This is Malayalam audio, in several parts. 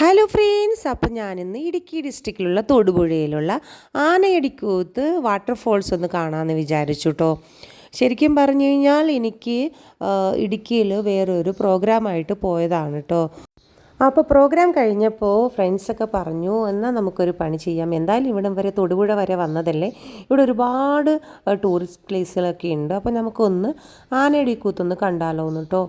ഹലോ ഫ്രണ്ട്സ് അപ്പം ഞാനിന്ന് ഇടുക്കി ഡിസ്ട്രിക്റ്റിലുള്ള തൊടുപുഴയിലുള്ള ആനയടിക്കൂത്ത് വാട്ടർഫോൾസ് ഒന്ന് കാണാമെന്ന് വിചാരിച്ചു കേട്ടോ ശരിക്കും പറഞ്ഞു കഴിഞ്ഞാൽ എനിക്ക് ഇടുക്കിയിൽ വേറൊരു പ്രോഗ്രാമായിട്ട് പോയതാണ് കേട്ടോ അപ്പോൾ പ്രോഗ്രാം കഴിഞ്ഞപ്പോൾ ഫ്രണ്ട്സൊക്കെ പറഞ്ഞു എന്നാൽ നമുക്കൊരു പണി ചെയ്യാം. എന്തായാലും ഇവിടം വരെ തൊടുപുഴ വരെ വന്നതല്ലേ. ഇവിടെ ഒരുപാട് ടൂറിസ്റ്റ് പ്ലേസുകളൊക്കെ ഉണ്ട്. അപ്പോൾ നമുക്കൊന്ന് ആനയടിക്കൂത്തൊന്ന് കണ്ടാലോ എന്ന് കേട്ടോ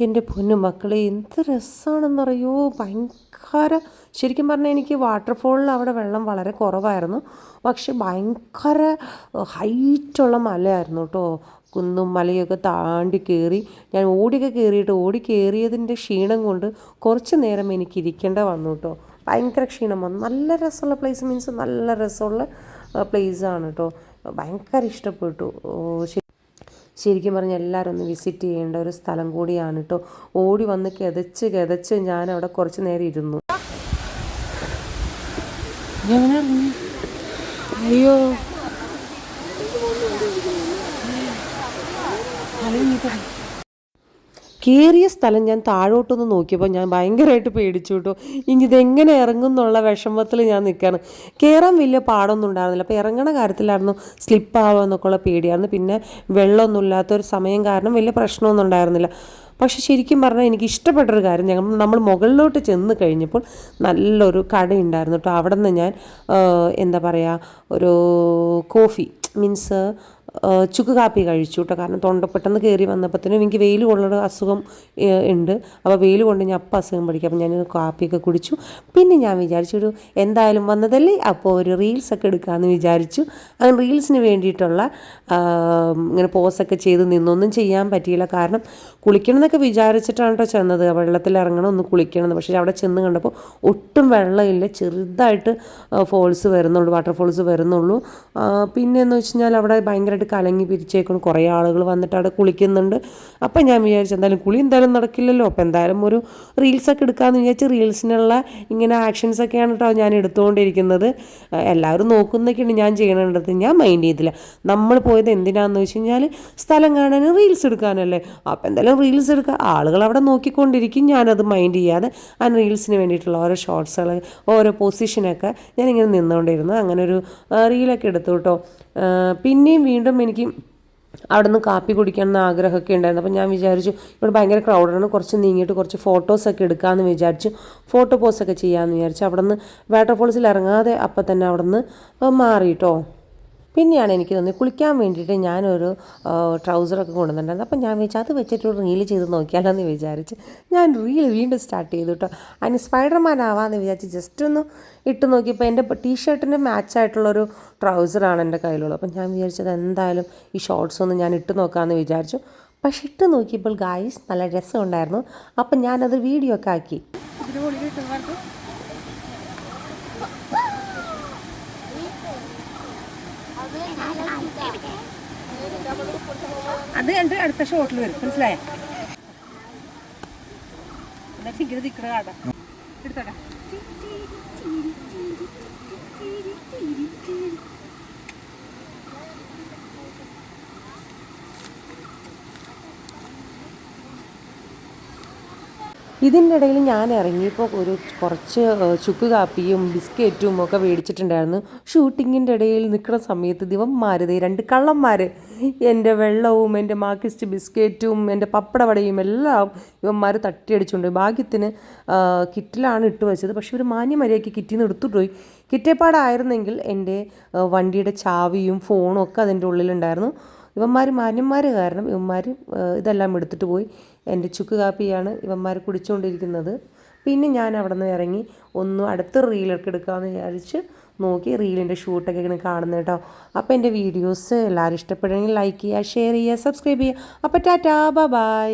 എന്റെ പൊന്നു മക്കളെ എന്ത് രസമാണെന്നറിയോ ഭയങ്കര ശരിക്കും പറഞ്ഞാൽ എനിക്ക് വാട്ടർഫോളിൽ അവിടെ വെള്ളം വളരെ കുറവായിരുന്നു. പക്ഷെ ഭയങ്കര ഹൈറ്റുള്ള മലയായിരുന്നു കേട്ടോ. കുന്നും മലയൊക്കെ താണ്ടി കയറി ഞാൻ ഓടിയൊക്കെ കയറിയിട്ട് ഓടി കയറിയതിന്റെ ക്ഷീണം കൊണ്ട് കുറച്ച് നേരം എനിക്ക് ഇരിക്കേണ്ട വന്നു കേട്ടോ. ഭയങ്കര ക്ഷീണം വന്നു. നല്ല രസമുള്ള പ്ലേസ് മീൻസ് നല്ല രസമുള്ള പ്ലേസാണ് കേട്ടോ. ഭയങ്കര ഇഷ്ടപ്പെട്ടു. ശരിക്കും പറഞ്ഞാൽ എല്ലാവരും ഒന്ന് വിസിറ്റ് ചെയ്യേണ്ട ഒരു സ്ഥലം കൂടിയാണ് കേട്ടോ ഓടി വന്ന് കിതച്ച് കിതച്ച് ഞാൻ അവിടെ കുറച്ച് നേരം ഇരുന്നു. അയ്യോ. കയറിയ സ്ഥലം ഞാൻ താഴോട്ടൊന്ന് നോക്കിയപ്പോൾ ഞാൻ ഭയങ്കരമായിട്ട് പേടിച്ചു കേട്ടോ. ഇനി ഇതെങ്ങനെ ഇറങ്ങും എന്നുള്ള വിഷമത്തിൽ ഞാൻ നിൽക്കുകയാണ്. കയറാൻ വലിയ പാടൊന്നും ഉണ്ടായിരുന്നില്ല. അപ്പോൾ ഇറങ്ങണ കാര്യത്തിലായിരുന്നു സ്ലിപ്പ് ആവുക ഉള്ള പേടിയായിരുന്നു. പിന്നെ വെള്ളമൊന്നും ഇല്ലാത്തൊരു സമയം കാരണം വലിയ പ്രശ്നമൊന്നും ഉണ്ടായിരുന്നില്ല. പക്ഷെ ശരിക്കും പറഞ്ഞാൽ എനിക്ക് ഇഷ്ടപ്പെട്ടൊരു കാര്യം ഞങ്ങൾ നമ്മൾ മുകളിലോട്ട് ചെന്ന് കഴിഞ്ഞപ്പോൾ നല്ലൊരു കടയുണ്ടായിരുന്നു കേട്ടോ. അവിടെ നിന്ന് ഞാൻ എന്താ പറയുക ഒരു കോഫി മീൻസ് ചുക്ക് കാപ്പി കഴിച്ചു കേട്ടോ കാരണം തൊണ്ട പെട്ടെന്ന് കയറി വന്നപ്പോഴത്തേനും എനിക്ക് വെയിൽ കൊള്ളുന്ന അസുഖം ഉണ്ട്. അപ്പോൾ വെയിൽ കൊണ്ട് ഞാൻ അപ്പം അസുഖം പഠിക്കും അപ്പോൾ ഞാൻ കാപ്പിയൊക്കെ കുടിച്ചു. പിന്നെ ഞാൻ വിചാരിച്ചു ഒരു എന്തായാലും വന്നതല്ലേ? അപ്പോൾ ഒരു റീൽസൊക്കെ എടുക്കാമെന്ന് വിചാരിച്ചു. അങ്ങനെ റീൽസിന് വേണ്ടിയിട്ടുള്ള ഇങ്ങനെ പോസൊക്കെ ചെയ്ത് നിന്നൊന്നും ചെയ്യാൻ പറ്റിയില്ല. കാരണം കുളിക്കണം എന്നൊക്കെ വിചാരിച്ചിട്ടാണ് കേട്ടോ ചെന്നത്. വെള്ളത്തിൽ ഇറങ്ങണം ഒന്ന് കുളിക്കണം പക്ഷേ അവിടെ ചെന്ന് കണ്ടപ്പോൾ ഒട്ടും വെള്ളമില്ല. ചെറുതായിട്ട് ഫോൾസ് വരുന്നുള്ളൂ വാട്ടർഫോൾസ് വരുന്നുള്ളൂ. പിന്നെ എന്ന് വെച്ച് കഴിഞ്ഞാൽ അവിടെ ഭയങ്കര ഭയങ്കരമായിട്ട് കലങ്ങി പിരിച്ചേക്കണം. കുറേ ആളുകൾ വന്നിട്ട് അവിടെ കുളിക്കുന്നുണ്ട്. അപ്പം ഞാൻ വിചാരിച്ചു എന്തായാലും കുളി എന്തായാലും നടക്കില്ലല്ലോ. അപ്പം എന്തായാലും ഒരു റീൽസൊക്കെ എടുക്കാമെന്ന് വിചാരിച്ച് റീൽസിനുള്ള ഇങ്ങനെ ആക്ഷൻസൊക്കെയാണ് കേട്ടോ ഞാൻ എടുത്തുകൊണ്ടിരിക്കുന്നത് എല്ലാവരും നോക്കുന്നൊക്കെയാണ് ഞാൻ ചെയ്യണത് ഞാൻ മൈൻഡ് ചെയ്തില്ല. നമ്മൾ പോയത് എന്തിനാന്ന് വെച്ച് കഴിഞ്ഞാൽ സ്ഥലം കാണാനും റീൽസ് എടുക്കാനല്ലേ. അപ്പം എന്തായാലും റീൽസ് എടുക്കുക ആളുകൾ അവിടെ നോക്കിക്കൊണ്ടിരിക്കും. ഞാനത് മൈൻഡ് ചെയ്യാതെ ആ റീൽസിന് വേണ്ടിയിട്ടുള്ള ഓരോ ഷോർട്സുകൾ ഓരോ പൊസിഷനൊക്കെ ഞാനിങ്ങനെ നിന്നുകൊണ്ടിരുന്നു അങ്ങനെ ഒരു റീലൊക്കെ എടുത്തു കേട്ടോ പിന്നെയും വീണ്ടും എനിക്ക് അവിടെ നിന്ന് കാപ്പി കുടിക്കണം ആഗ്രഹമൊക്കെ ഉണ്ടായിരുന്നു. അപ്പോൾ ഞാൻ വിചാരിച്ചു ഇവിടെ ഭയങ്കര ക്രൗഡാണ് കുറച്ച് നീങ്ങിയിട്ട് കുറച്ച് ഫോട്ടോസൊക്കെ എടുക്കാമെന്ന് വിചാരിച്ചു. ഫോട്ടോ പോസൊക്കെ ചെയ്യാമെന്ന് വിചാരിച്ചു. അവിടെ നിന്ന് വാട്ടർഫോൾസിൽ ഇറങ്ങാതെ അപ്പം തന്നെ അവിടെ നിന്ന് മാറിയിട്ടോ പിന്നെയാണ് എനിക്ക് തോന്നി കുളിക്കാൻ വേണ്ടിയിട്ട് ഞാനൊരു ട്രൗസറൊക്കെ കൊണ്ടുവന്നിട്ടുണ്ടായിരുന്നു. അപ്പം ഞാൻ വെച്ചാൽ അത് വെച്ചിട്ട് റീൽ ചെയ്ത് നോക്കിയാലോന്ന് വിചാരിച്ച് ഞാൻ റീൽ വീണ്ടും സ്റ്റാർട്ട് ചെയ്തു കേട്ടോ അതിന് സ്പൈഡർമാൻ ആവാമെന്ന് വിചാരിച്ച് ജസ്റ്റ് ഒന്ന് ഇട്ട് നോക്കിയപ്പോൾ എന്റെ ടീഷർട്ടിന്റെ മാച്ചായിട്ടുള്ളൊരു ട്രൗസറാണ് എന്റെ കയ്യിലുള്ളത്. അപ്പം ഞാൻ വിചാരിച്ചത് എന്തായാലും ഈ ഷോർട്സ് ഒന്ന് ഞാൻ ഇട്ട് നോക്കാമെന്ന് വിചാരിച്ചു. പക്ഷെ ഇട്ട് നോക്കിയപ്പോൾ ഗായ്സ് നല്ല രസമുണ്ടായിരുന്നു. അപ്പം ഞാനത് വീഡിയോ ഒക്കെ ആക്കി. അത് എന്റെ അടുത്ത ഷോട്ടിൽ വരും. മനസ്സിലായ? എന്നിട്ട് ഇങ്ങനെ നിൽക്കണ കാട്ടാ എടുത്തോട്ടെ ഇതിന്റെ ഇടയിൽ ഞാൻ ഇറങ്ങിയപ്പോൾ ഒരു കുറച്ച് ചുക്ക് കാപ്പിയും ബിസ്ക്കറ്റും ഒക്കെ മേടിച്ചിട്ടുണ്ടായിരുന്നു. ഷൂട്ടിങ്ങിന്റെ ഇടയിൽ നിൽക്കുന്ന സമയത്ത് ദിവന്മാർ ദേ രണ്ട് കള്ളന്മാർ എന്റെ വെള്ളവും എന്റെ മാക്കിസ്റ്റ് ബിസ്ക്കറ്റും എന്റെ പപ്പടവടയും എല്ലാം ഇവന്മാർ തട്ടിയടിച്ചുകൊണ്ട് ഭാഗ്യത്തിന് കിറ്റിലാണ് ഇട്ട് വെച്ചത്. പക്ഷേ ഒരു മാന്യമര്യാദയ്ക്ക് കിറ്റിൽ നിന്ന് എടുത്തിട്ട് പോയി. കിറ്റേപ്പാടായിരുന്നെങ്കിൽ എന്റെ വണ്ടിയുടെ ചാവിയും ഫോണും ഒക്കെ അതിന്റെ ഉള്ളിലുണ്ടായിരുന്നു. ഇവന്മാർ മാന്യന്മാർ കാരണം ഇവന്മാർ ഇതെല്ലാം എടുത്തിട്ട് പോയി. എന്റെ ചുക്ക് കാപ്പിയാണ് ഇവന്മാർ കുടിച്ചുകൊണ്ടിരിക്കുന്നത് പിന്നെ ഞാൻ അവിടെ നിന്ന് ഇറങ്ങി ഒന്ന് അടുത്ത റീലൊക്കെ എടുക്കാമെന്ന് വിചാരിച്ച് നോക്കി റീലിന്റെ ഷൂട്ടൊക്കെ ഇങ്ങനെ കാണുന്നത് കേട്ടോ അപ്പോൾ എന്റെ വീഡിയോസ് എല്ലാവരും ഇഷ്ടപ്പെടുമെങ്കിൽ ലൈക്ക് ചെയ്യുക ഷെയർ ചെയ്യുക സബ്സ്ക്രൈബ് ചെയ്യുക. അപ്പോൾ ടാറ്റാ ബൈ